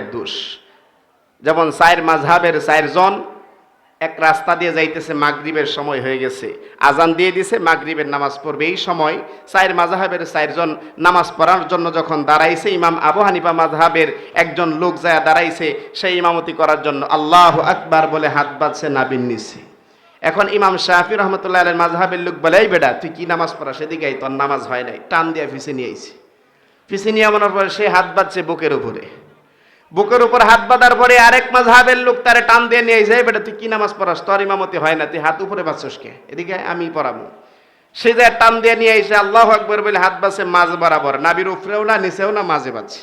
দোষ। যেমন সাইর মাঝহাবের জন এক রাস্তা দিয়ে যাইতেছে, মাগরিবের সময় হয়ে গেছে। আজান দিয়ে দিছে, মাগরিবের নামাজ পড়বে। এই সময় সাইর মাঝহাবের সাইরজন নামাজ পড়ার জন্য যখন দাঁড়াইছে, ইমাম আবু হানিফা মাঝহাবের একজন লোক যায় দাঁড়াইছে, সেই ইমামতি করার জন্য আল্লাহ আকবার বলে হাত বাঁধছে নাবিন নিছে এখন ইমাম শাহি রহমতুল্লাহ আলের মাঝহাবের লোক বলে, এই বেটা, তুই কি নামাজ পড়া সেদিকে তোর নামাজ হয় নাই। টান দিয়ে ফিসে নিয়ে আইছি। ফিসে নিয়ে আনার পরে সে হাত বাঁধছে বুকের উপরে। বুকের উপর হাত বাঁধার পরে আরেক মাঝহাবের লোক তারে টান দিয়ে নিয়ে যায় বেটা, তুই কি নামাজ পড়াস? তোর ইমামতি হয় না, তুই হাত উপরে বাঁচছস কে? এদিকে আমি পড়াবো। সে যে টান দিয়ে নিয়ে এসে আল্লাহ আকবর বলে হাত বাঁচে মাঝ বরাবর। নাবির উপরেও না, নিচেও না, মাঝে বাঁচছে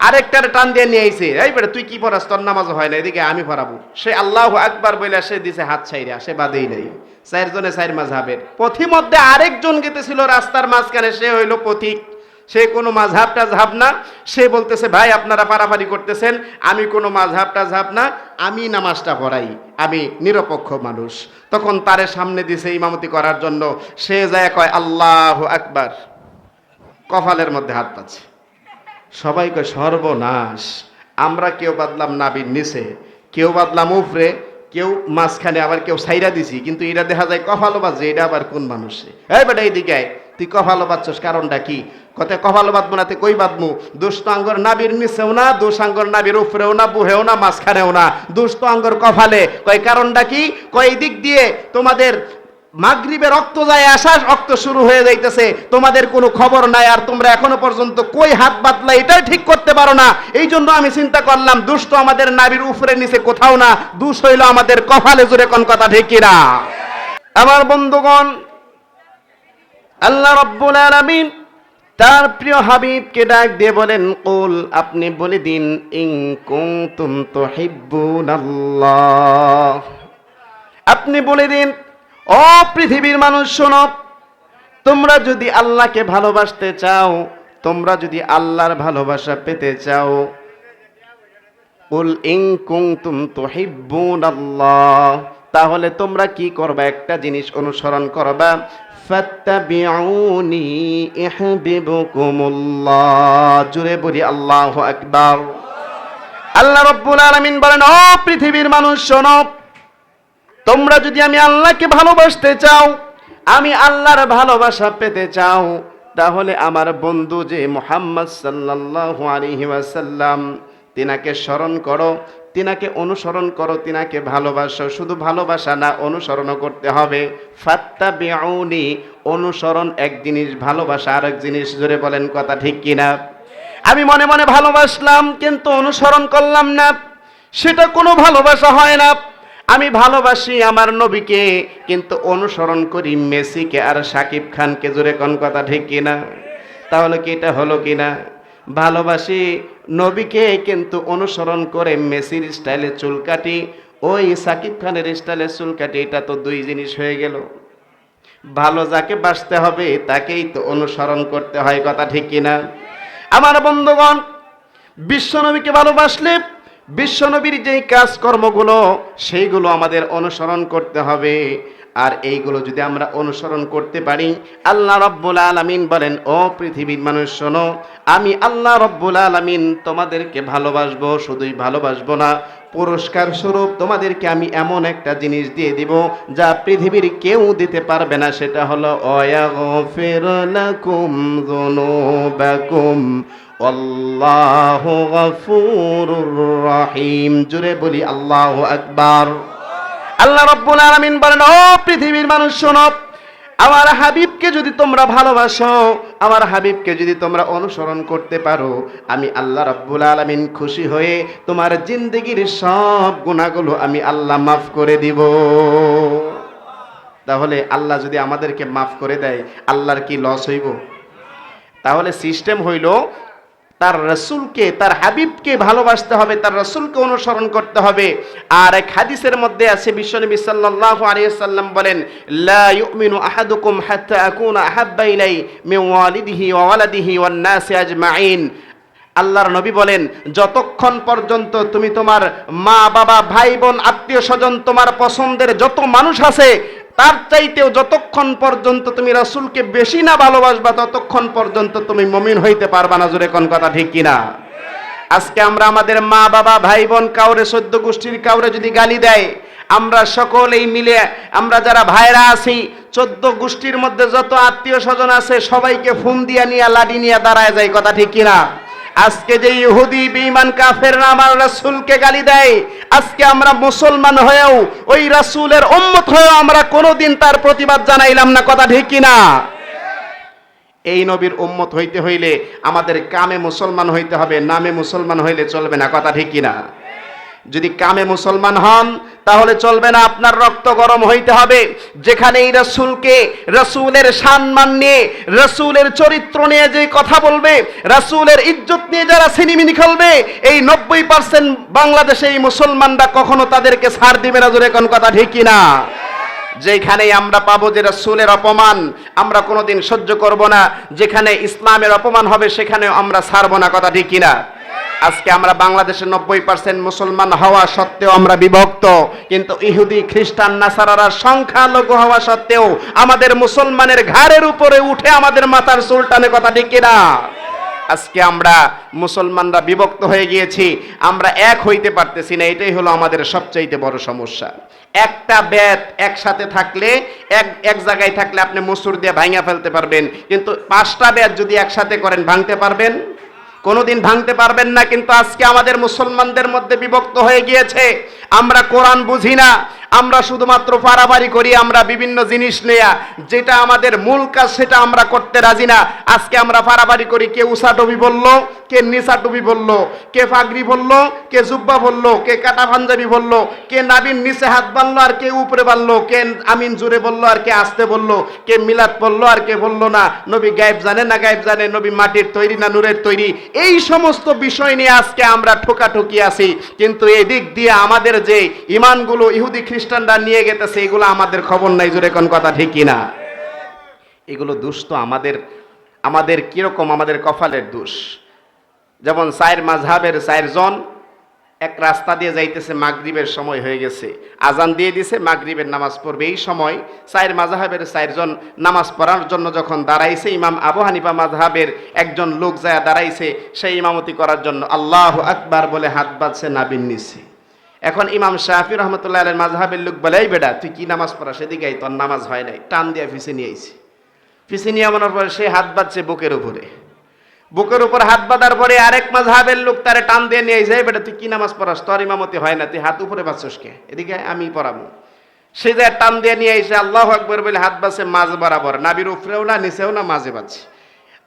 আরেকটার টান দিয়ে নিয়ে আইছে, এই বেটা, তুই কি পড়াস? তোর নামাজ হয় না, এদিকে আমি পড়াবো। সে আল্লাহ আকবার বলে সে দিছে হাত ছাইরা সে বাদেই নাই। চারজনে চার মাঝ মাঝহাবের। পথিমধ্যে আরেকজন গেতেছিল রাস্তার মাঝখানে, সে হইল পথিক। সে কোনো মাঝহাব টাঝহাব না। সে বলতেছে, ভাই, আপনারা পারাপারি করতেছেন। আমি কোনো মাঝহাব টাঝহাব না। আমি নামাজটা পড়াই। আমি নিরপেক্ষ মানুষ। তখন তারে সামনে দিছে ইমামতি করার জন্য। সে যায় কয়, আল্লাহ আকবার। কপালের মধ্যে হাত পাচ্ছে। সবাই কয়, সর্বনাশ। আমরা কেউ বাদলাম নাবির নিচে। কেউ বাদলাম উফরে কেউ মাঝখানে আবার কেউ সাইরা দিছি। কিন্তু এটা দেখা যায় কপালো বাজে। এটা আবার কোন মানুষে এই বেটা, এইদিকে তুই কপালো বাচ্চস কারণটা কি? কতে কপালো বাদবো না, তে কই বাদমু দুষ্ট আঙ্গর নাবির নিচেও না, দুষ আঙ্গর নাবির উপরেও না, বুহেও না, মাঝখানেও না। দুষ্ট আঙ্গর কপালে কয় কারণটা কি? কয় দিক দিয়ে তোমাদের মাগরিবে রক্ত যায় আসা রক্ত শুরু হয়ে যাইতেছে। তোমাদের কোনো খবর নাই, আর তোমরা এখনও পর্যন্ত কই হাত বাতলা, এটাই ঠিক করতে পারো না। এই জন্য আমি চিন্তা করলাম, দুষ্ট আমাদের নাবির উপরে নিচে কোথাও না, দুষ হইল আমাদের কপালে জুড়ে কোন কথা ঠিক না আমার বন্ধুগণ আল্লাহ রব্বুল আলামিন তার প্রিয় হাবিবকে ডাক দিয়ে বলেন, কুল, আপনি বলে দিন, ইন কুনতুম তুহিব্বুনাল্লাহ। আপনি বলে দিন, ও পৃথিবীর মানুষ, শোনো, তোমরা যদি আল্লাহকে ভালোবাসতে চাও, তোমরা যদি আল্লাহর ভালোবাসা পেতে চাও উল ইং কুনতুম তুহিব্বুনাল্লাহ। তাহলে তোমরা কি করবা? একটা জিনিস অনুসরণ করবা। ফাত্তাবিউনি ইহবিবুকুমুল্লাহ। জুড়ে বলি, আল্লাহু আকবার। আল্লাহ রাব্বুল আলামিন বলেন, ও পৃথিবীর মানুষ, শোনো, তোমরা যদি আমি আল্লাহকে ভালোবাসতে চাও, আমি আল্লাহর ভালোবাসা পেতে চাও, তাহলে আমার বন্ধু যে মোহাম্মদ সাল্লাল্লাহু আলাইহি ওয়াসাল্লাম, তিনাকে স্মরণ করো তিনাকে অনুসরণ করো, তিনাকে ভালোবাসো। শুধু ভালোবাসা না, অনুসরণও করতে হবে। ফাত্তা বেউনি অনুসরণ এক জিনিস, ভালোবাসা আর এক জিনিস। জোরে বলেন কথা ঠিক কিনা? আমি মনে মনে ভালোবাসলাম, কিন্তু অনুসরণ করলাম না। সেটা কোনো ভালোবাসা হয় না। আমি ভালোবাসি আমার নবীকে, কিন্তু অনুসরণ করি মেসিকে আর সাকিব খানকে। জোরে কোন কথা ঠিক কিনা? তাহলে কি এটা হলো কিনা? ভালোবাসি নবীকে কিন্তু অনুসরণ করে মেসির স্টাইলে চুল কাটি, ওই সাকিব খানের স্টাইলে চুল কাটি, এটা তো দুই জিনিস হয়ে গেল। ভালো যাকে বাঁচতে হবে, তাকেই তো অনুসরণ করতে হয়, কথা ঠিক কিনা আমার বন্ধুগণ বিশ্বনবীকে ভালোবাসলে বিশ্বনবীর যেই কাজকর্মগুলো, সেইগুলো আমাদের অনুসরণ করতে হবে। আর এইগুলো যদি আমরা অনুসরণ করতে পারি, আল্লাহ রব্বুল আলামিন বলেন, ও পৃথিবীর মানুষ, শোনো, আমি আল্লাহ রব্বুল আলামিন তোমাদেরকে ভালোবাসবো, শুধুই ভালোবাসবো না, পুরস্কার স্বরূপ তোমাদেরকে আমি এমন একটা জিনিস দিয়ে দিব যা পৃথিবীর কেউ দিতে পারবে না, সেটা হলো অয়াগফির লাকুম যুনুবাকুম রহিম। জুড়ে বলি, আল্লাহু আকবার। আল্লাহ রব্বুল আলামিন বলেন, ও পৃথিবীর মানুষ, শোনো, আমার হাবিবকে যদি তোমরা ভালোবাসো, আমার হাবিবকে যদি তোমরা অনুসরণ করতে পারো, আমি আল্লাহ রব্বুল আলামিন খুশি হয়ে তোমার জিন্দগির সব গুণাগুলো আমি আল্লাহ মাফ করে দিব। তাহলে আল্লাহ যদি আমাদেরকে মাফ করে দেয়, আল্লাহর কি লস হইব? তাহলে সিস্টেম হইল তার রসুলকে, তার হাবিবকে ভালোবাসতে হবে, তার রসুলকে অনুসরণ করতে হবে। আর এক হাদিসের মধ্যে আছে বিশ্বনবী সাল্লাল্লাহু আলাইহি বলেন, লা ইউমিনু আহাদুকুম হাত্তা আকুনা আহাব্বা ইলাই মিন ওয়ালিদিহি ওয়া ওয়ালাদিহি ওয়ান নাসি আজমাইন। আল্লাহর নবী বলেন, যতক্ষণ পর্যন্ত তুমি তোমার মা বাবা ভাই বোন আত্মীয় স্বজন তোমার পছন্দের যত মানুষ আছে তার চাইতেও যতক্ষণ পর্যন্ত তুমি রাসূলকে বেশি না ভালোবাসবা, ততক্ষণ পর্যন্ত তুমি মমিন হইতে পারবা না, জোরে কোন কথা ঠিক কিনা? আজকে আমরা আমাদের মা বাবা ভাই বোন কাউরে সদ্য গোষ্ঠীর কাউরে যদি গালি দেয়, আমরা সকলেই মিলে, আমরা যারা ভাইরা আছি, চোদ্দ গোষ্ঠীর মধ্যে যত আত্মীয় স্বজন আছে, সবাইকে ফোন দিয়া নিয়ে লাডি নিয়ে দাঁড়ায় যায়, কথা ঠিক কিনা? আজকে যে ইহুদি বেঈমান কাফেররা আমার রাসূলকে গালি দেয়, আজকে আমরা মুসলমান হয়েও ওই রাসূলের উম্মত হয়েও আমরা কোনোদিন তার প্রতিবাদ জানাইলাম না, কথা ঠিক না? এই নবীর উম্মত হইতে হইলে আমাদের কামে মুসলমান হইতে হবে, নামে মুসলমান হইলে চলবে না, কথা ঠিক কিনা যদি কামে মুসলমান হন, তাহলে চলবে না, আপনার রক্ত গরম হইতে হবে। যেখানে এই রসুলকে, রসুলের সম্মান নিয়ে রসুলের চরিত্র নিয়ে যে কথা বলবে, রসুলের ইজ্জত নিয়ে যারা সিনিমিনি খেলবে, এই নব্বই পার্সেন্ট বাংলাদেশে এই মুসলমানরা কখনো তাদেরকে ছাড় দিবে না, জোরে কোন কথা ঠিক কিনা? যেখানেই আমরা পাবো যে রসুলের অপমান, আমরা কোনোদিন সহ্য করব না। যেখানে ইসলামের অপমান হবে সেখানে আমরা ছাড়বো না, কথা ঠিক কিনা? আজকে আমরা বাংলাদেশের নব্বই পার্সেন্ট মুসলমান হওয়া সত্ত্বেও আমরা বিভক্ত। কিন্তু ইহুদি, খ্রিস্টান, নাসারারা সংখ্যালঘু হওয়া সত্ত্বেও আমাদের মুসলমানের ঘাড়ের উপরে উঠে আমাদের মাথার সুলটানে কথা ঠিক কিনা? আজকে আমরা মুসলমানরা বিভক্ত হয়ে গিয়েছি, আমরা এক হইতে পারতেছি না, এটাই হলো আমাদের সবচাইতে বড় সমস্যা। একটা ব্যাত একসাথে থাকলে, এক এক জায়গায় থাকলে আপনি মসুর দিয়ে ভাঙা ফেলতে পারবেন, কিন্তু পাঁচটা ব্যাত যদি একসাথে করেন, ভাঙতে পারবেন? কোনোদিন ভাঙতে পারবেন না কিন্তু আজকে আমাদের মুসলমানদের মধ্যে বিভক্ত হয়ে গিয়েছে। আমরা কোরআন বুঝি না, আমরা শুধুমাত্র পারাবারি করি, আমরা বিভিন্ন জিনিস নেয়া, যেটা আমাদের মূল কাজ, সেটা আমরা করতে রাজি না। আজকে আমরা পারাবারি করি, কে উষা টবি বলল, কে নিসা টুবি বলল, কে ফাগরি বলল, কে জুব্বা বলল, কে কাটা পাঞ্জাবি বলল, কে নাবিন নিচে হাত বানলো আর কে উপরে বানলো কে আমিন জুড়ে বলল আর কে আসতে বলল, কে মিলাদ বলল আর কে বলল না, নবী গায়েব জানে না গায়েব জানে, নবী মাটির তৈরি না নূরের তৈরি, এই সমস্ত বিষয় নিয়ে আজকে আমরা ঠোকাঠুকি আছি। কিন্তু এদিক দিয়ে আমাদের যে ইমানগুলো ইহুদি খ্রিস্টানরা নিয়ে গেতেছে, এগুলো আমাদের খবর নাই, জোরে কোন কথা ঠিক না এগুলো দোষ তো আমাদের আমাদের কীরকম আমাদের কপালের দোষ? যেমন সাইর মাঝহাবের সাইর জন এক রাস্তা দিয়ে যাইতেছে, মাগরিবের সময় হয়ে গেছে, আজান দিয়ে দিছে, মাগরিবের নামাজ পড়বে। এই সময় সাইর মাঝহাবের চারজন নামাজ পড়ার জন্য যখন দাঁড়াইছে, ইমাম আবু হানিফা মাঝহাবের একজন লোক যায় দাঁড়াইছে, সেই ইমামতি করার জন্য আল্লাহ আকবার বলে হাত বাঁধছে নাবিন নিছে এখন ইমাম শাহি রহমতুল্লাহ আলের মাঝহাবের লোক বলে বেটা, তুই কি নামাজ পড়া সেদিকে তোর নামাজ হয় নাই। টান দিয়ে ফিসে নিয়ে আইছি। ফিসে নিয়ে আনার পরে সে হাত বাঁধছে বুকের উপরে। বুকের উপর হাত বাঁধার পরে আরেক মাঝহাবের লোক তারে টান দিয়ে নিয়ে যায় বেটা, তুই কি নামাজ পড়াস? তোর ইমামতি হয় না, তুই হাত উপরে বাঁচছস কে? এদিকে আমি পড়াবো। সে যায় টান দিয়ে নিয়ে এসে আল্লাহ আকবর বলে হাত বাঁচে মাঝ বরাবর। নাবির উপরেও না, নিচেও না, মাঝে বাঁচছে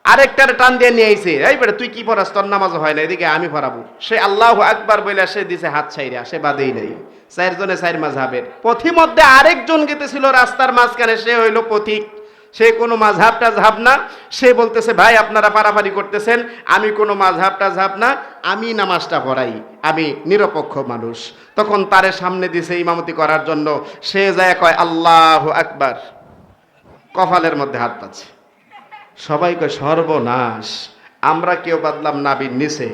আরেকটার টান দিয়ে নিয়ে আইছে। এই বেটা, তুই কি পড়াস? তোর নামাজ হয় না, এদিকে আমি পড়াবো। সে আল্লাহ আকবার বলে সে দিছে হাত ছাইরা সে বাদেই নাই। চারজনে চার মাঝহাবের। পথিমধ্যে আরেকজন গেতেছিল রাস্তার মাঝখানে, সে হইল পথিক। সে কোনো মাঝহাব টাঝহাব না। সে বলতেছে, ভাই, আপনারা পারাপারি করতেছেন। আমি কোনো মাঝহাব টাঝহাব না। আমি নামাজটা পড়াই। আমি নিরপেক্ষ মানুষ। তখন তারে সামনে দিছে ইমামতি করার জন্য। সে যায় কয়, আল্লাহ আকবার। কপালের মধ্যে হাত পাচ্ছে। সবাই কয় সর্বনাশ। আমরা কেউ বাদলাম নাবির নিচে,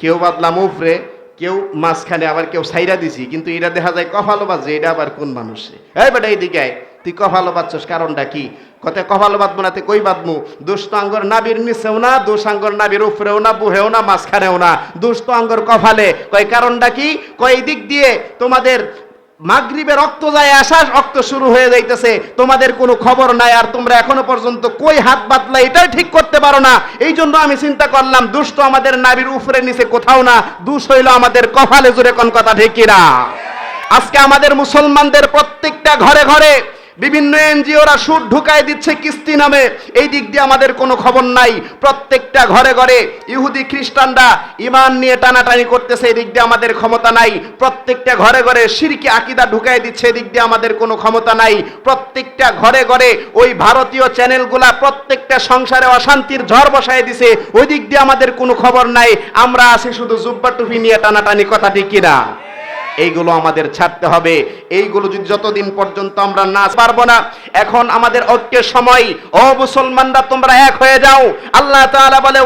কেউ বাদলাম উপরে, কেউ মাঝখানে আবার কেউ সাইরা দিছি, কিন্তু এটা দেখা যায় কপালো বাজছে এটা আবার কোন মানুষে? এই বেটা এইদিকে তুই কপালো বাচ্চস কারণটা কি? কতে কপালো বাঁধবো না তুই কই বাঁধবো? দুষ্ট আঙ্গর নাবির নিচেও না দোষ আঙ্গর নাবির উপরেও না, বুহেও না, মাঝখানেও না। দুষ্ট আঙ্গর কপালে, কয় কারণটা কি? কয় দিক দিয়ে তোমাদের মাগরিবে রক্ত যায় আসা রক্ত শুরু হয়ে যাইতেছে। তোমাদের কোনো খবর নাই আর তোমরা এখনও পর্যন্ত কই হাত বাতলা, এটাই ঠিক করতে পারো না। এই জন্য আমি চিন্তা করলাম, দুষ্ট আমাদের নাবির উপরে নিচে কোথাও না, দুষ হইল আমাদের কফালে জুড়ে কোন কথা ঠিক আজকে আমাদের মুসলমানদের প্রত্যেকটা ঘরে ঘরে বিভিন্ন এনজিওরা সুদ ঢুকায় দিচ্ছে কিস্তি নামে। এই দিক দিয়ে আমাদের কোনো খবর নাই। প্রত্যেকটা ঘরে ঘরে ইহুদি খ্রিস্টানরা ইমান নিয়ে টানাটানি করতেছে, এই দিক দিয়ে আমাদের ক্ষমতা নাই। প্রত্যেকটা ঘরে ঘরে সিরকি আকিদা ঢুকায় দিচ্ছে, এই দিক দিয়ে আমাদের কোনো ক্ষমতা নাই। প্রত্যেকটা ঘরে ঘরে ওই ভারতীয় চ্যানেলগুলা প্রত্যেকটা সংসারে অশান্তির ঝড় বসায় দিছে, ওই দিক দিয়ে আমাদের কোনো খবর নাই। আমরা আছি শুধু জুব্বা টুপি নিয়ে টানাটানি, কথা ঠিক কিনা? এইগুলো আমাদের ছাড়তে হবে। এইগুলো যদি যতদিন পর্যন্ত আমরা না পারব না, এখন আমাদের ঐক্যের সময়। ও মুসলমানরা, তোমরা এক হয়ে যাও। আল্লাহ তাআলা বলে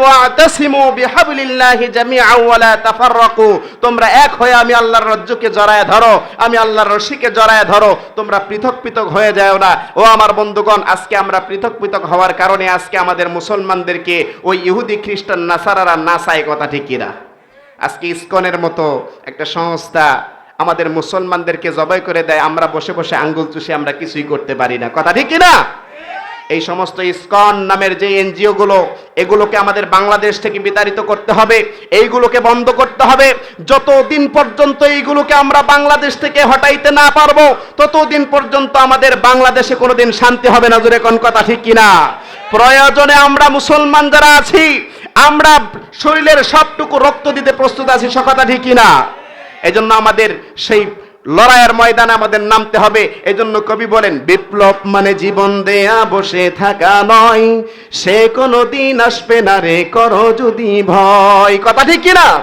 তোমরা এক হয়ে, আমি আল্লাহর রজ্জুকে জড়ায় ধরো, আমি আল্লাহর রশিকে জড়ায় ধরো। তোমরা পৃথক পৃথক হয়ে যাও না। ও আমার বন্ধুগণ, আজকে আমরা পৃথক পৃথক হওয়ার কারণে আজকে আমাদের মুসলমানদেরকে ওই ইহুদি, খ্রিস্টান, নাসারারা নাসায় কথা ঠিক কিনা? আজকে ইসকনের মতো একটা সংস্থা আমাদের মুসলমানদেরকে জবাই করে দেয়, আমরা বসে বসে আঙ্গুল চুষে আমরা কিছুই করতে পারি না। কথা ঠিক না এই সমস্ত ইসকন নামের যে এনজিও গুলো এগুলোকে আমাদের বাংলাদেশ থেকে বিতাড়িত করতে হবে, এইগুলোকে বন্ধ করতে হবে। যতদিন পর্যন্ত এইগুলোকে আমরা বাংলাদেশ থেকে হটাইতে না পারব, ততদিন পর্যন্ত আমাদের বাংলাদেশে কোনোদিন শান্তি হবে না। জোরে কোন কথা ঠিক কিনা? প্রয়োজনে আমরা মুসলমান যারা আছি, আমরা শরীরের সবটুকু রক্ত দিতে প্রস্তুত আছি, সে কথা ঠিক কিনা? এজন্য আমাদের সেই লড়াইয়ের ময়দানে আমাদের নামতে হবে। এজন্য কবি বলেন, বিপ্লব মানে জীবন দেয়া, বসে থাকা নয়। সে কোনো দিন আসবে না রে, করো যদি ভয়। কথা ঠিক কিনা?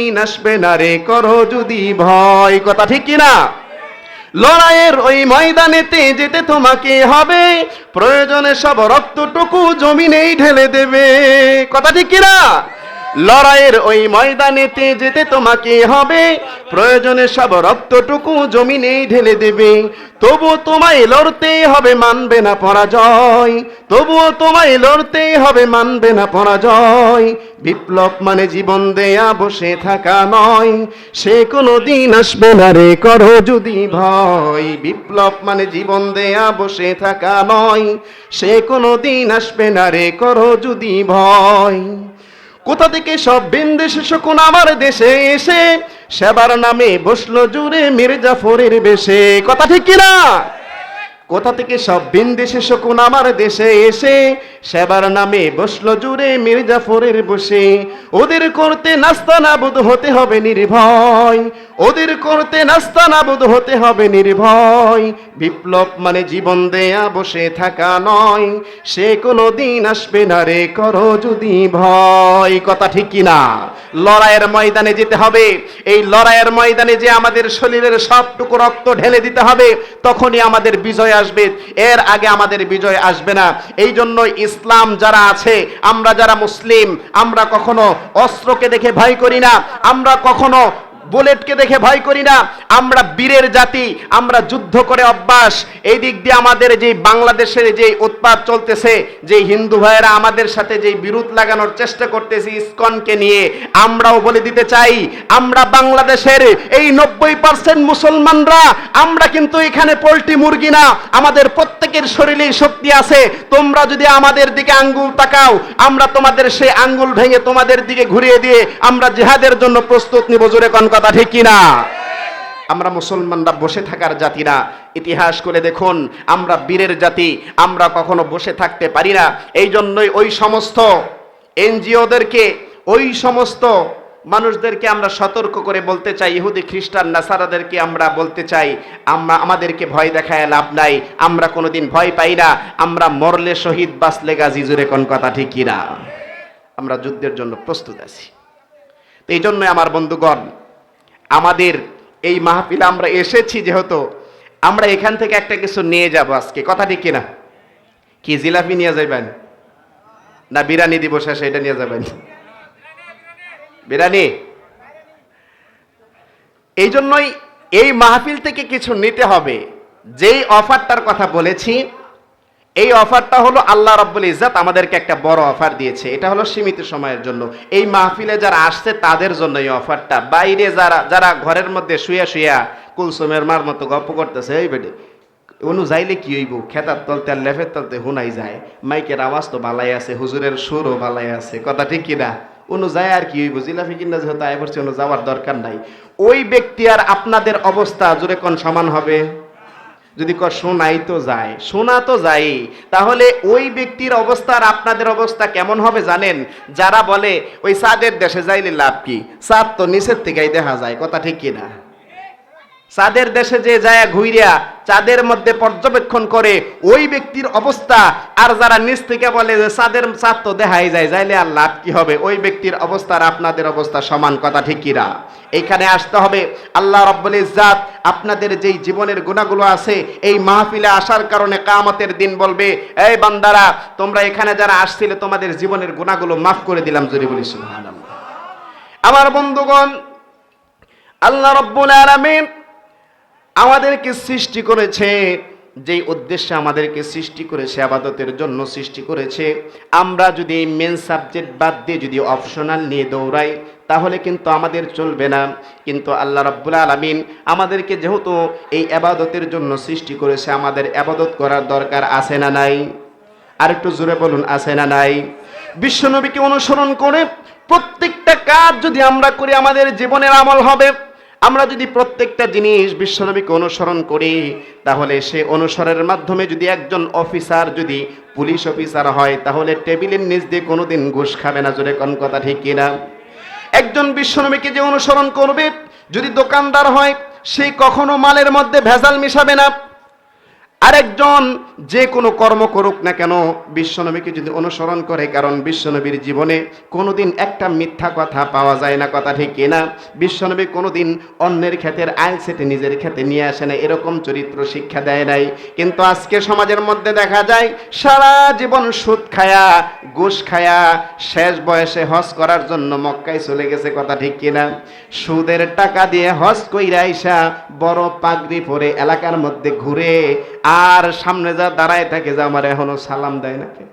আসবে না রে, করো যদি ভয়। কথা ঠিক কিনা? লড়াইয়ের ওই ময়দানেতে যেতে তোমাকে হবে, প্রয়োজনে সব রক্তটুকু জমিনেই ঢেলে দেবে। কথা ঠিক কিনা? লড়াইয়ের ওই ময়দানেতে যেতে তোমাকে হবে। প্রয়োজনে সব রক্তটুকু জমিনেই ঢেলে দেবে। তবু তোমায় লড়তেই হবে মানবে না পরাজয়। তবুও তোমায় লড়তেই হবে মানবে না পরাজয়। বিপ্লব মানে জীবন দেয়া, বসে থাকা নয়। সে কোনো দিন আসবে না রে, করো যদি ভয়। বিপ্লব মানে জীবন দেয়া, বসে থাকা নয়। সে কোনো দিন আসবে না রে, করো যদি ভয়। কোথা থেকে সব বিন্দেশে শকুন আমার দেশে এসে? সেবার নামে বসল জুড়ে মির্জাফরের বেশে। কথা ঠিক কিনা? কোথা থেকে সব বিন্দেশে শকুন আমার দেশে এসে? সেবার নামে বসল জুড়ে মির্জাফরের বসে। ওদের করতে নাস্তা হতে হবে নির্ভয়। ওদের করতে নাস্তা হতে হবে নির্ভয়। বিপ্লব মানে জীবন দেয়া, বসে থাকা নয়। সে কোনো দিন আসবে না রে, করো যদি ভয়। কথা ঠিক কিনা লড়াইয়ের ময়দানে যেতে হবে। এই লড়াইয়ের ময়দানে যে আমাদের শরীরের সবটুকু রক্ত ঢেলে দিতে হবে, তখনই আমাদের বিজয় আসবে, এর আগে আমাদের বিজয় আসবে না। এই জন্য ইসলাম যারা আছে, আমরা যারা মুসলিম, আমরা কখনো অস্ত্রকে দেখে ভয় করি না। আমরা কখনো বুলেটকে দেখে ভয় করি না। আমরা বীরের জাতি, আমরা যুদ্ধ করে অভ্যাস। এই দিক দিয়ে আমাদের যে বাংলাদেশের যে উৎপাদ চলতেছে যে হিন্দু ভাইয়েরা আমাদের সাথে যে বিরোধ লাগানোর চেষ্টা করতেছে ইসকনকে নিয়ে, আমরাও বলে দিতে চাই, আমরা বাংলাদেশের এই নব্বই পার্সেন্ট মুসলমানরা, আমরা কিন্তু এখানে পোল্ট্রি মুরগি না, আমাদের প্রত্যেকের শরীরে শক্তি আছে। তোমরা যদি আমাদের দিকে আঙ্গুল তাকাও, আমরা তোমাদের সেই আঙ্গুল ভেঙে তোমাদের দিকে ঘুরিয়ে দিয়ে আমরা জিহাদের জন্য প্রস্তুত নিব জোরে কোন কথা ঠিক কিনা? আমরা মুসলমানরা বসে থাকার জাতি না। ইতিহাস করে দেখুন, আমরা বীরের জাতি, আমরা কখনো বসে থাকতে পারি না। এই জন্যই ওই সমস্ত এনজিওদেরকে, ওই সমস্ত মানুষদেরকে আমরা সতর্ক করে বলতে চাই, ইহুদি, খ্রিস্টান, নাসারাদেরকে আমরা বলতে চাই, আমরা আমাদেরকে ভয় দেখায় লাভ নাই, আমরা কোনোদিন ভয় পাই না, আমরা মরলে শহীদ, বাঁচলে গাজী জুড়ে কোন কথা ঠিক কিনা? আমরা যুদ্ধের জন্য প্রস্তুত আছি। তো এই জন্যই আমার বন্ধুগণ আমাদের এই মাহফিলে আমরা এসেছি যেহেতু, আমরা এখান থেকে একটা কিছু নিয়ে যাব আজকে। কথা ঠিক কিনা কি, জিলাপি নিয়ে যাবেন না বিরিয়ানি দিব শেষে, এটা নিয়ে যাবেন? বিরিয়ানি? এই জন্যই এই মাহফিল থেকে কিছু নিতে হবে। যেই অফারটার কথা বলেছি এই অফারটা হলো আল্লাহ রব্বুল ইজ্জাত আমাদেরকে একটা বড় অফার দিয়েছে। এটা হলো সীমিত সময়ের জন্য। এই মাহফিলে যারা আসছে, তাদের জন্য এই অফারটা। বাইরে যারা যারা ঘরের মধ্যে শুয়া শুয়া কুলসুমের মার মতো গল্প করতেছে, এই বেটে। অনু যাইলে কি হইব? খেতার তলতে আর লেফের তলতে হুনাই যায়। মাইকের আওয়াজ তো ভালাই আছে, হুজুরের সুরও ভালাই আছে। কথা ঠিক কিনা? অনু যায় আর কি হইব? জিলাপি কিনা যেহেতু আয় পড়ছে অনু যাওয়ার দরকার নাই। ওই ব্যক্তি আর আপনাদের অবস্থা জুড়ে কোন সমান হবে? যদি ক শোনাই তো যায়। শোনা তো যায়। তাহলে ওই ব্যক্তির অবস্থার আপনাদের অবস্থা কেমন হবে জানেন? যারা বলে, ওই সাদের দেশে যাইলে লাভ কি? সাদ তো নিচের থেকেই দেখা যায়, কথা ঠিক কিনা? চাঁদের দেশে যে যায় ঘুইরা চাঁদের মধ্যে পর্যবেক্ষণ করে, ওই ব্যক্তির অবস্থা, আর যারা নিচ থেকে বলে যে চাঁদের চাঁদ তো দেখাই যায়, যাইলে আর লাভ কি হবে? ওই ব্যক্তির অবস্থা আর আপনাদের অবস্থা সমান কথা ঠিক কিরা এইখানে আসতে হবে। আল্লাহ রব্বুল ইজ্জাত আপনাদের যেই জীবনের গুণাগুলো আছে, এই মাহফিলে আসার কারণে কামতের দিন বলবে, এই বান্দারা, তোমরা এখানে যারা আসছিলে, তোমাদের জীবনের গুণাগুলো মাফ করে দিলাম জোরে বলি, সুবহানাল্লাহ। আমার বন্ধুগণ, আল্লাহ রব্বুল আলামিন আমাদেরকে সৃষ্টি করেছে, যেই উদ্দেশ্যে আমাদেরকে সৃষ্টি করেছে, আবাদতের জন্য সৃষ্টি করেছে, আমরা যদি এই মেন সাবজেক্ট বাদ দিয়ে যদি অপশনাল নিয়ে দৌড়াই, তাহলে কিন্তু আমাদের চলবে না। কিন্তু আল্লাহ রাব্বুল আলামিন আমাদেরকে যেহেতু এই আবাদতের জন্য সৃষ্টি করেছে, আমাদের আবাদত করার দরকার আছে না নাই? আর একটু জোরে বলুন, আছে না নাই? বিশ্বনবীকে অনুসরণ করে প্রত্যেকটা কাজ যদি আমরা করি, আমাদের জীবনের আমল হবে। আমরা যদি প্রত্যেকটা জিনিস বিশ্বনবীকে অনুসরণ করি, তাহলে সে অনুসরণের মাধ্যমে যদি একজন অফিসার যদি পুলিশ অফিসার হয়, তাহলে টেবিলের নিচ দিয়ে কোনোদিন ঘুষ খাবে না, জোরে কোন কথা ঠিক কিনা একজন বিশ্বনবীকে যে অনুসরণ করবে, যদি দোকানদার হয়, সে কখনো মালের মধ্যে ভেজাল মিশাবে না। আরেকজন যে কোনো কর্ম করুক না কেন, বিশ্বনবীকে যদি অনুসরণ করে, কারণ বিশ্বনবীর জীবনে কোনোদিন একটা মিথ্যা কথা পাওয়া যায় না, কথা ঠিক কিনা। বিশ্বনবী কোনোদিন অন্যের ক্ষেতের আইল সেটে নিজের ক্ষেতে নিয়ে আসে না, এরকম চরিত্র শিক্ষা দেয় নাই। কিন্তু আজকে সমাজের মধ্যে দেখা যায়, সারা জীবন সুদ খায়া, ঘুষ খায়া, শেষ বয়সে হজ করার জন্য মক্কায় চলে গেছে, কথা ঠিক কিনা। সুদের টাকা দিয়ে হজ কইরা আইসা বড় পাগড়ি পরে এলাকার মধ্যে ঘুরে আর সামনে যা দাঁড়ায় থাকে যে আমার এখনও সালাম দেয় না কে?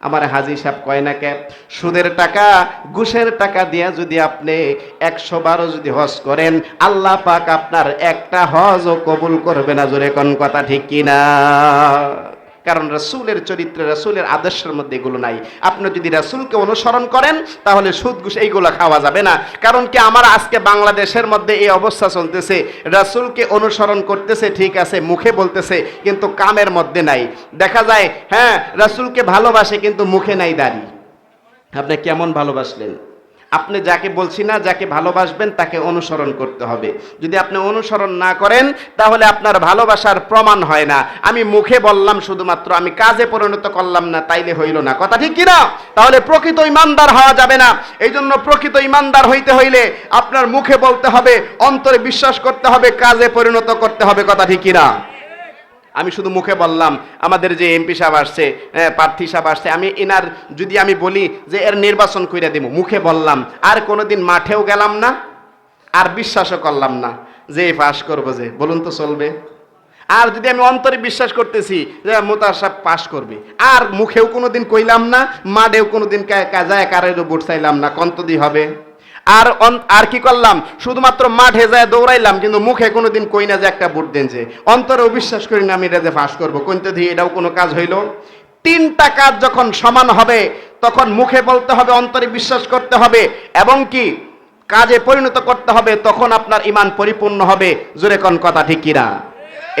আমার হাজি সাহেব কয় না কে? সুদের টাকা, ঘুষের টাকা দিয়া যদি আপনি একশো বারো যদি হজ করেন, আল্লাহ পাক আপনার একটা হজও কবুল করবে না। জোরে কোন কথা ঠিক কিনা? কারণ রাসূলের চরিত্রে, রাসূলের আদর্শের মধ্যে এগুলো নাই। আপনি যদি রাসূলকে অনুসরণ করেন, তাহলে সুদ ঘুষ এইগুলো খাওয়া যাবে না। কারণ কি আমার আজকে বাংলাদেশের মধ্যে এই অবস্থা চলতেছে। রাসূলকে অনুসরণ করতেছে, ঠিক আছে, মুখে বলতেছে, কিন্তু কামের মধ্যে নাই। দেখা যায় হ্যাঁ রাসূলকে ভালোবাসে, কিন্তু মুখে নাই দাঁড়ি। আপনি কেমন ভালোবাসলেন? আপনি যাকে বলছি না, যাকে ভালোবাসবেন, তাকে অনুসরণ করতে হবে। যদি আপনি অনুসরণ না করেন, তাহলে আপনার ভালোবাসার প্রমাণ হয় না। আমি মুখে বললাম শুধুমাত্র, আমি কাজে পরিণত করলাম না, তাইলে হইল না। কথা ঠিক কিনা? তাহলে প্রকৃত ইমানদার হওয়া যাবে না। এই জন্য প্রকৃত ইমানদার হইতে হইলে আপনার মুখে বলতে হবে, অন্তরে বিশ্বাস করতে হবে, কাজে পরিণত করতে হবে। কথা ঠিক কিনা? আমি শুধু মুখে বললাম আমাদের যে এমপি সাহেব আসছে হ্যাঁ, প্রার্থী সাহেব আসছে আমি এনার যদি আমি বলি যে এর নির্বাচন কইরা দেব মুখে বললাম আর কোনোদিন মাঠেও গেলাম না আর বিশ্বাসও করলাম না যে পাশ করব যে বলুন তো চলবে। আর যদি আমি অন্তরে বিশ্বাস করতেছি যে মোতার সাহেব পাশ করবে আর মুখেও কোনোদিন কইলাম না মাঠেও কোনোদিন কাজায় কারেরও ভোট চাইলাম না কন্তদি হবে। আর আর কি করলাম? শুধুমাত্র মাঠে যায় দৌড়াইলাম, কিন্তু মুখে কোনোদিন কই না যে একটা ভোট দেন যে অন্তরেও বিশ্বাস করি না আমি এটা যে ফাঁস করব। কোনতে দিয়ে এটাও কোনো কাজ হইল। তিনটা কাজ যখন সমান হবে, তখন মুখে বলতে হবে, অন্তরে বিশ্বাস করতে হবে, এবং কি কাজে পরিণত করতে হবে, তখন আপনার ইমান পরিপূর্ণ হবে। জোরে কোন কথা ঠিক কিনা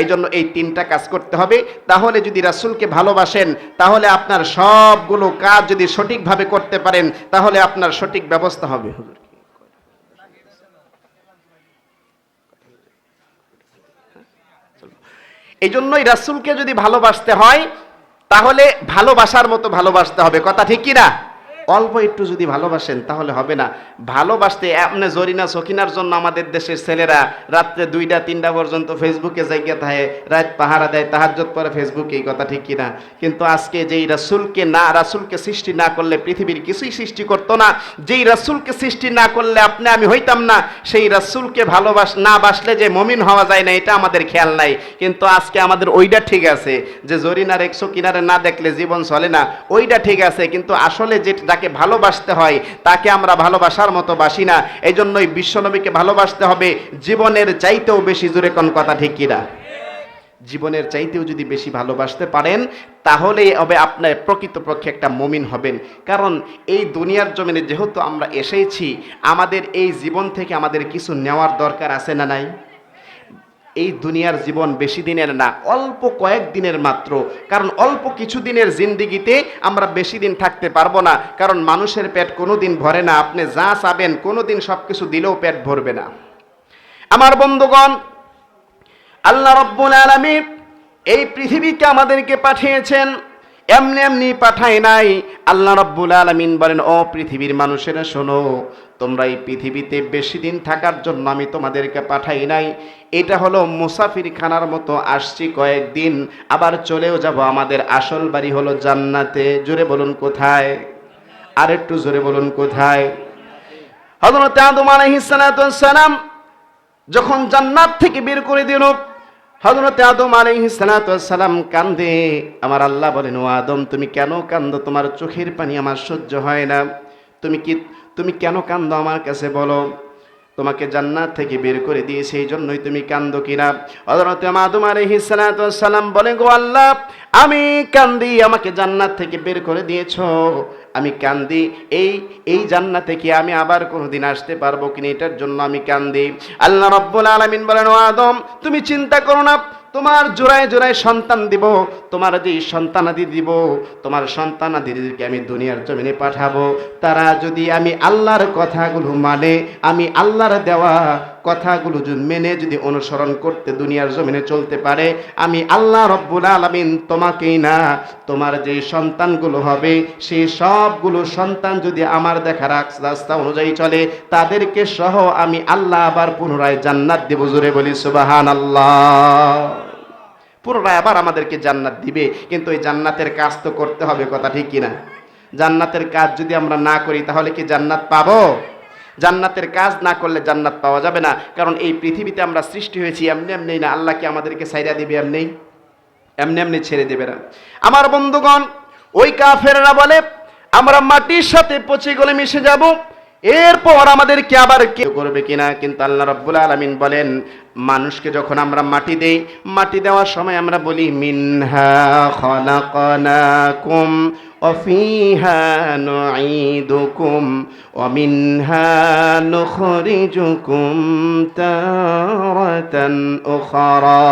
এই জন্য এই তিনটা কাজ করতে হবে। তাহলে যদি রাসূলকে ভালোবাসেন, তাহলে আপনার সবগুলো কাজ যদি সঠিকভাবে করতে পারেন, তাহলে আপনার সঠিক ব্যবস্থা হবে, হুজুর। এই জন্যই রাসুলকে যদি ভালোবাসতে হয়, তাহলে ভালোবাসার মতো ভালোবাসতে হবে। কথা ঠিক কি না অল্প একটু যদি ভালোবাসেন, তাহলে হবে না। ভালোবাসতে আপনি জরিনা সকিনার জন্য আমাদের দেশের ছেলেরা রাত্রে দুইটা, তিনটা পর্যন্ত ফেসবুকে জায়গা থাকে, রাত পাহারা দেয় তাহাজ্জত পরে ফেসবুকে এই কথা ঠিক কিনা? কিন্তু আজকে যেই রাসূলকে না, রাসূলকে সৃষ্টি না করলে পৃথিবীর কিছুই সৃষ্টি করতো না, যেই রাসূলকে সৃষ্টি না করলে আপনি আমি হইতাম না, সেই রাসূলকে ভালোবাস, না বাসলে যে মমিন হওয়া যায় না, এটা আমাদের খেয়াল নাই। কিন্তু আজকে আমাদের ওইটা ঠিক আছে যে জরিনার একশো কিনারে না দেখলে জীবন চলে না ওইটা ঠিক আছে। কিন্তু আসলে যে যাকে ভালোবাসতে হয়, তাকে আমরা ভালোবাসার মতো বাসি না। এই জন্যই বিশ্বনবীকে ভালোবাসতে হবে, জীবনের চাইতেও বেশি জোরে কোন কথা ঠিক কিনা? জীবনের চাইতেও যদি বেশি ভালোবাসতে পারেন, তাহলেই হবে আপনার প্রকৃতপক্ষে একটা মমিন হবেন। কারণ এই দুনিয়ার জমিনে যেহেতু আমরা এসেছি, আমাদের এই জীবন থেকে আমাদের কিছু নেওয়ার দরকার আছে না নাই? এই দুনিয়ার জীবন বেশি দিনের না, অল্প কয়েক দিনের মাত্র। কারণ অল্প কিছু দিনের জিন্দিগিতে আমরা বেশি দিন থাকতে পারব না। কারণ মানুষের পেট কোনো দিন ভরে না, আপনি যা চাবেন কোনো দিন সব কিছু দিলেও পেট ভরবে না। আমার বন্ধুগণ, আল্লাহ রব্বুল আলামিন এই পৃথিবীকে আমাদেরকে পাঠিয়েছেন, এমনি এমনি পাঠায় নাই। আল্লাহ রব্বুল আলমিন বলেন, ও পৃথিবীর মানুষেরা, শোনো তোমরা এই পৃথিবীতে বেশি দিন থাকার জন্য আমি তোমাদেরকে পাঠাই নাই। এটা হলো মুসাফির খানার মতো আসছি কয়েকদিন, আবার চলেও যাব। আমাদের আসল বাড়ি হলো জান্নাতে। জোরে বলুন কোথায়? আর একটু জোরে বলুন কোথায়? সালাম যখন জান্নাত থেকে বের করে দিল, হযরত আদম সালাম কান্দে। আমার আল্লাহ বলেন, ও আদম, তুমি কেন কান্দো? তোমার চোখের পানি আমার সহ্য হয় না। তুমি কি তুমি কেন কান্দো আমার কাছে বলো? তোমাকে জান্নাত থেকে বের করে দিয়ে সেই জন্যই তুমি কান্দো কিনা? হযরত আদম আলাইহিস সালাম বলে, গো আল্লাহ, আমি কান্দি, আমাকে জান্নাত থেকে বের করে দিয়েছ। আমি কান্দি, এই এই জান্নাতে কি আমি আবার কোনোদিন আসতে পারব কিনা? এটার জন্য আমি কান্দি। আল্লাহ রব্বুল আলামিন বলেন, ও আদম, তুমি চিন্তা করো না তোমার জোড়ায় জোড়ায় সন্তান দিব, তোমার যে সন্তানাদি দিব, তোমার সন্তানাদিদেরকে আমি দুনিয়ার জমিনে পাঠাবো। তারা যদি আমি আল্লাহর কথাগুলো মানে আমি আল্লাহর দেওয়া কথাগুলো মেনে, যদি অনুসরণ করতে দুনিয়ার জমিনে চলতে পারে, আমি আল্লাহ রব্বুল আলামিন তোমাকেই না, তোমার যে সন্তানগুলো হবে সেই সবগুলো সন্তান যদি আমার দেখা রাস্তা অনুযায়ী চলে, তাদেরকে সহ আমি আল্লাহ আবার পুনরায় জান্নাত দেব। জোরে বলি সুবাহান আল্লাহ পুনরায় আবার আমাদেরকে জান্নাত দিবে। কিন্তু ওই জান্নাতের কাজ তো করতে হবে, কথা ঠিক কিনা? জান্নাতের কাজ যদি আমরা না করি, তাহলে কি জান্নাত পাবো? জান্নাতের কাজ না করলে জান্নাত পাওয়া যাবে না। কারণ এই পৃথিবীতে আমরা সৃষ্টি হয়েছি এমনি এমনি না। আল্লাহ কি আমাদেরকে সাইরা দিবে এমনি। এমনি এমনি ছেড়ে দেবে না। আমার বন্ধুগণ, ওই কাফেররা বলে, আমরা মাটির সাথে পচে গলে মিশে যাব। এরপর আমাদেরকে আবার কেউ করবে কিনা? কিন্তু আল্লাহ রব্বুল আলামিন বলেন, মানুষকে যখন আমরা মাটি দেই, মাটি দেওয়ার সময় আমরা বলি, মিনহা খলাকনাকুম وفيها نعيدكم ومنها نخرجكم تارة أخرى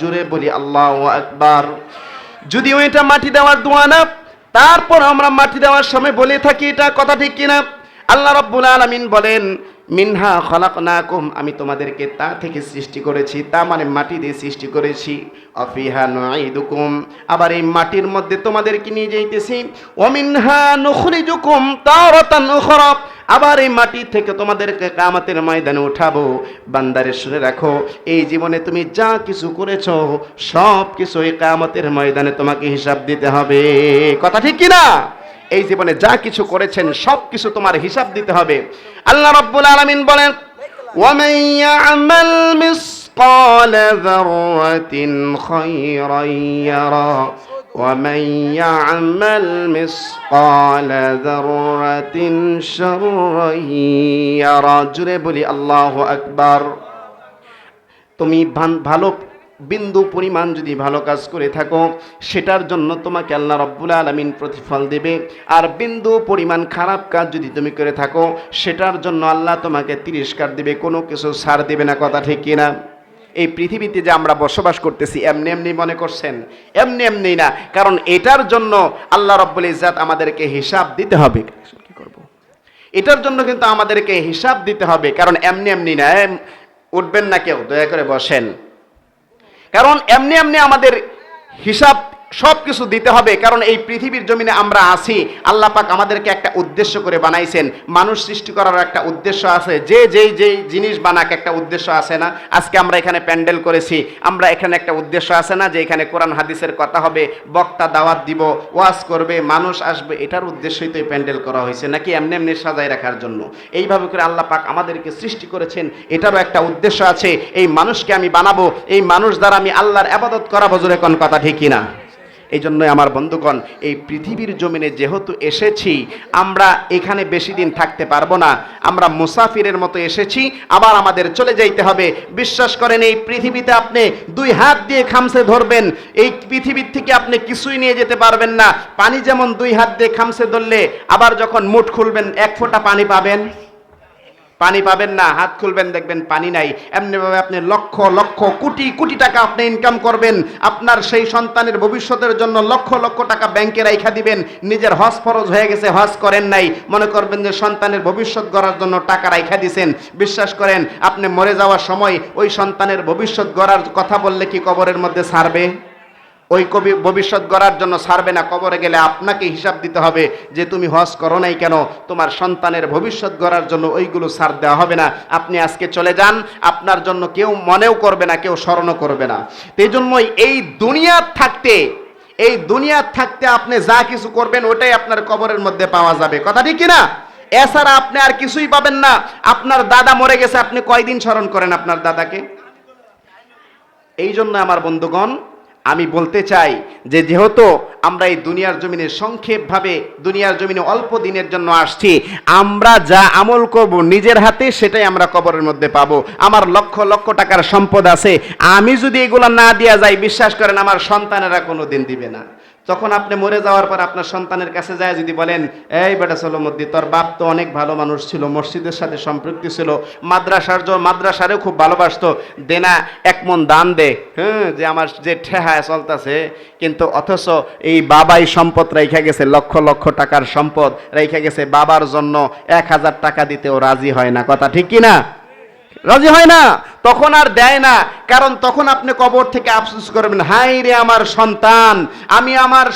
জুড়ে বলি আল্লাহু আকবার যদিও এটা মাটি দেওয়ার দোয়া না তারপর আমরা মাটি দেওয়ার সময় বলে থাকি এটা কথা ঠিক কিনা আল্লাহ রব্বুল আলামিন বলেন, মিনহা খলাকনাকুম আমি তোমাদেরকে তা থেকে সৃষ্টি করেছি, তা মানে মাটি দিয়ে সৃষ্টি করেছি। অফিহা নুঈদুকুম, আবার এই মাটির মধ্যে তোমাদেরকে নিয়ে যাইতেছি। ওমিনহা নুখরিজুকুম তারাতান উখরা, আবার এই মাটি থেকে তোমাদেরকে কামাতের ময়দানে উঠাবো। বান্দারে, শুনে রাখো, এই জীবনে তুমি যা কিছু করেছ সব কিছু এই কামাতের ময়দানে তোমাকে হিসাব দিতে হবে। কথা ঠিক কিনা? এই জীবনে যা কিছু করেছেন সব কিছু তোমার হিসাব দিতে হবে আল্লাহ রব্বুল আলামিন বলেন ومن يعمل مثقال ذرة خيرا يرى ومن يعمل مثقال ذرة شرا يرى জুড়ে বলি আল্লাহ আকবার তুমি ভান- ভালো বিন্দু পরিমাণ যদি ভালো কাজ করে থাকো, সেটার জন্য তোমাকে আল্লাহ রব্বুল আলমিন প্রতিফল দেবে। আর বিন্দু পরিমাণ খারাপ কাজ যদি তুমি করে থাকো, সেটার জন্য আল্লাহ তোমাকে তিরস্কার দেবে, কোনো কিছু ছাড় দেবে না, কথা ঠিক কিনা? এই পৃথিবীতে যে আমরা বসবাস করতেছি, এমনি এমনি মনে করছেন? এমনি এমনি না, কারণ এটার জন্য আল্লাহ রব্বুল ইজাত আমাদেরকে হিসাব দিতে হবে। কি করব? এটার জন্য কিন্তু আমাদেরকে হিসাব দিতে হবে, কারণ এমনি এমনি না, উঠবেন না কেউ, দয়া করে বসেন। কারণ এমনি এমনি আমাদের হিসাব সব কিছু দিতে হবে, কারণ এই পৃথিবীর জমিনে আমরা আছি। আল্লাহ পাক আমাদেরকে একটা উদ্দেশ্য করে বানাইছেন। মানুষ সৃষ্টি করার একটা উদ্দেশ্য আছে। যে যেই যেই জিনিস বানাক, একটা উদ্দেশ্য আছে না? আজকে আমরা এখানে প্যান্ডেল করেছি। আমরা এখানে একটা উদ্দেশ্য আছে না? যে এখানে কোরআন, হাদিসের কথা হবে, বক্তা দাওয়াত দিব, ওয়াজ করবে, মানুষ আসবে। এটার উদ্দেশ্যই তো এই প্যান্ডেল করা হয়েছে, নাকি এমনি এমনি সাজায় রাখার জন্য? এইভাবে করে আল্লাহ পাক আমাদেরকে সৃষ্টি করেছেন। এটারও একটা উদ্দেশ্য আছে। এই মানুষকে আমি বানাবো। এই মানুষ দ্বারা আমি আল্লাহর আবাদত করাবো, জোরে এখন কথা ঠিকই না এই জন্যই আমার বন্ধুগণ, এই পৃথিবীর জমিনে যেহেতু এসেছি, আমরা এখানে বেশি দিন থাকতে পারব না। আমরা মুসাফিরের মতো এসেছি, আবার আমাদের চলে যাইতে হবে। বিশ্বাস করেন, এই পৃথিবীতে আপনি দুই হাত দিয়ে খামসে ধরবেন। এই পৃথিবীর থেকে আপনি কিছুই নিয়ে যেতে পারবেন না। পানি যেমন দুই হাত দিয়ে খামসে ধরলে, আবার যখন মুঠ খুলবেন, এক ফোঁটা পানি পাবেন। পানি পাবেন না, হাত খুলবেন, দেখবেন পানি নাই। এমনিভাবে আপনি লক্ষ লক্ষ, কোটি কোটি টাকা আপনি ইনকাম করবেন। আপনার সেই সন্তানের ভবিষ্যতের জন্য লক্ষ লক্ষ টাকা ব্যাংকে রাইখা দিবেন। নিজের হজ ফরজ হয়ে গেছে, হজ করেন নাই। মনে করবেন যে সন্তানের ভবিষ্যৎ গড়ার জন্য টাকা রাইখা দিছেন। বিশ্বাস করেন, আপনি মরে যাওয়ার সময় ওই সন্তানের ভবিষ্যৎ গড়ার কথা বললে কি কবরের মধ্যে ছাড়বে? ওই কবি ভবিষ্যৎ গড়ার জন্য ছাড়বে না, কবরে গেলে আপনাকে হিসাব দিতে হবে যে তুমি হজ করো নাই কেন, তোমার সন্তানের ভবিষ্যৎ গড়ার জন্য ওইগুলো ছাড় দেওয়া হবে না। আপনি আজকে চলে যান, আপনার জন্য কেউ মনেও করবে না, কেউ স্মরণও করবে না। এই জন্যই এই দুনিয়ার থাকতে, এই দুনিয়ার থাকতে আপনি যা কিছু করবেন, ওটাই আপনার কবরের মধ্যে পাওয়া যাবে। কথা ঠিক এছাড়া আপনি আর কিছুই পাবেন না। আপনার দাদা মরে গেছে, আপনি কয়দিন স্মরণ করেন আপনার দাদাকে? এই জন্য আমার বন্ধুগণ আমি বলতে চাই যে যেহেতু আমরা এই দুনিয়ার জমিনে সংক্ষেপভাবে দুনিয়ার জমিনে অল্প দিনের জন্য আসছি, আমরা যা আমল করব নিজের হাতে সেটাই আমরা কবরের মধ্যে পাবো। আমার লক্ষ লক্ষ টাকার সম্পদ আছে। আমি যদি এগুলো না দেওয়া যাই, বিশ্বাস করেন আমার সন্তানেরা কোনো দিন দিবে না। তখন আপনি মরে যাওয়ার পর আপনার সন্তানের কাছে যায়, যদি বলেন, এই বেটা মধ্যে তোর বাপ তো অনেক ভালো মানুষ ছিল, মসজিদের সাথে সম্পৃক্তি ছিল, মাদ্রাসার জ- মাদ্রাসারেও খুব ভালোবাসতো। দেনা এক মন দান দে। হ্যাঁ যে আমার যে ঠেহায় চলতেছে, কিন্তু অথচ এই বাবাই সম্পদ রেখে গেছে, লক্ষ লক্ষ টাকার সম্পদ রেখে গেছে, বাবার জন্য এক হাজার টাকা দিতেও রাজি হয় না। কথা ঠিক কি না রাজি হয় না? তখন আর দেয় না। কারণ তখন আপনি কবর থেকে আফসোস করবেন হাই রে আমার সন্তান, আমি আমার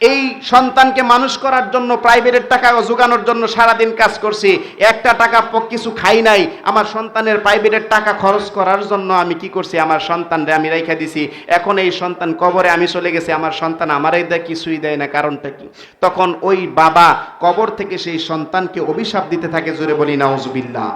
এই সন্তানকে মানুষ করার জন্য প্রাইভেটের টাকা জোগানোর জন্য সারাদিন কাজ করছি, একটা টাকা কিছু খাই নাই, আমার সন্তানের প্রাইভেটের টাকা খরচ করার জন্য আমি কি করছি, আমার সন্তানরে আমি রেখে দিছি। এখন এই সন্তান কবরে আমি চলে গেছি, আমার সন্তান আমারই দেয় কিছুই দেয় না, কারণটা কি? তখন ওই বাবা কবর থেকে সেই সন্তানকে অভিশাপ দিতে থাকে, জোরে বলি, নাউজুবিল্লাহ।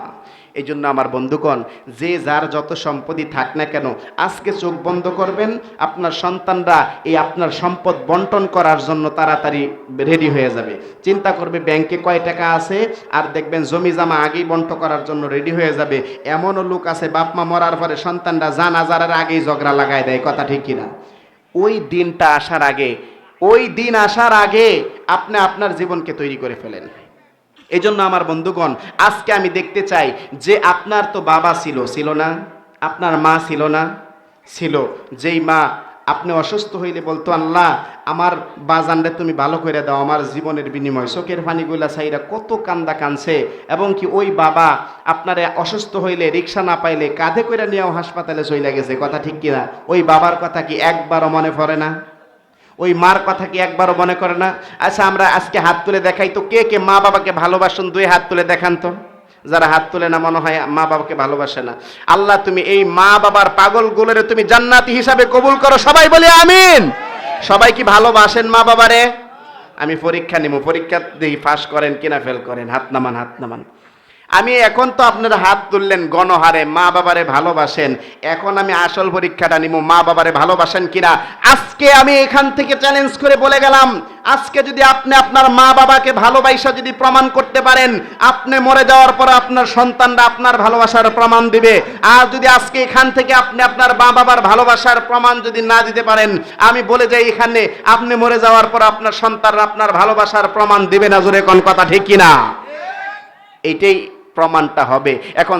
এই জন্য আমার বন্ধুগণ, যে যার যত সম্পত্তি থাক না কেন, আজকে চোখ বন্ধ করবেন, আপনার সন্তানরা এই আপনার সম্পদ বন্টন করার জন্য তাড়াতাড়ি রেডি হয়ে যাবে। চিন্তা করবে ব্যাংকে কয় টাকা আছে, আর দেখবেন জমি জামা আগেই বন্ট করার জন্য রেডি হয়ে যাবে। এমনও লোক আছে, বাপ মা মরার পরে সন্তানরা জান আজারের আগেই ঝগড়া লাগায় দেয়, কথা ঠিক কিনা? ওই দিনটা আসার আগে, ওই দিন আসার আগে আপনি আপনার জীবনকে তৈরি করে ফেলেন। এই জন্য আমার বন্ধুগণ, আজকে আমি দেখতে চাই যে আপনার তো বাবা ছিল ছিল না? আপনার মা ছিল না? ছিল। যেই মা, আপনি অসুস্থ হইলে বলতো, আল্লাহ, আমার বাজানরে তুমি ভালো করে দাও, আমার জীবনের বিনিময়। চোখের পানিগুলা সাইরা কত কান্দা কানছে। এবং কি ওই বাবা আপনারে অসুস্থ হইলে, রিক্সা না পাইলে কাঁধে করে নিয়েও হাসপাতালে চলে গেছে, কথা ঠিক কিনা? ওই বাবার কথা কি একবারও মনে পড়ে না? ওই মার কথা কি একবারও মনে করে না? আচ্ছা আমরা আজকে হাত তুলে দেখাই তো কে কে মা বাবাকে ভালোবাসেন? দুই হাত তুলে দেখান তো। যারা হাত তুলে না, মনে হয় মা বাবাকে ভালোবাসে না। আল্লাহ, তুমি এই মা বাবার পাগল গুলোরে তুমি জান্নাতি হিসাবে কবুল করো। সবাই বলে আমিন। সবাই কি ভালোবাসেন মা বাবারে? আমি পরীক্ষা নিব পরীক্ষা দেখি পাস করেন কিনা, ফেল করেন। হাত নামান হাত নামান। আমি এখন তো আপনার হাত তুললেন, গণহারে, মা বাবারে ভালোবাসেন। এখন আমি আসল পরীক্ষাটা নিব, মা বাবারে ভালোবাসেন কিনা? আজকে আমি এখান থেকে চ্যালেঞ্জ করে বলে গেলাম, আজকে যদি আপনি আপনার মা বাবাকে ভালোবাসা যদি প্রমাণ করতে পারেন, আপনি মরে যাওয়ার পর আপনার সন্তানরা আপনার ভালোবাসার প্রমাণ দিবে। আর যদি আজকে এখান থেকে আপনি আপনার মা বাবার ভালোবাসার প্রমাণ যদি না দিতে পারেন, আমি বলে যাই এখানে, আপনি মরে যাওয়ার পর আপনার সন্তানরা আপনার ভালোবাসার প্রমাণ দিবে না, জোরে কোন কথা ঠিক কিনা? এইটাই প্রমাণটা হবে। এখন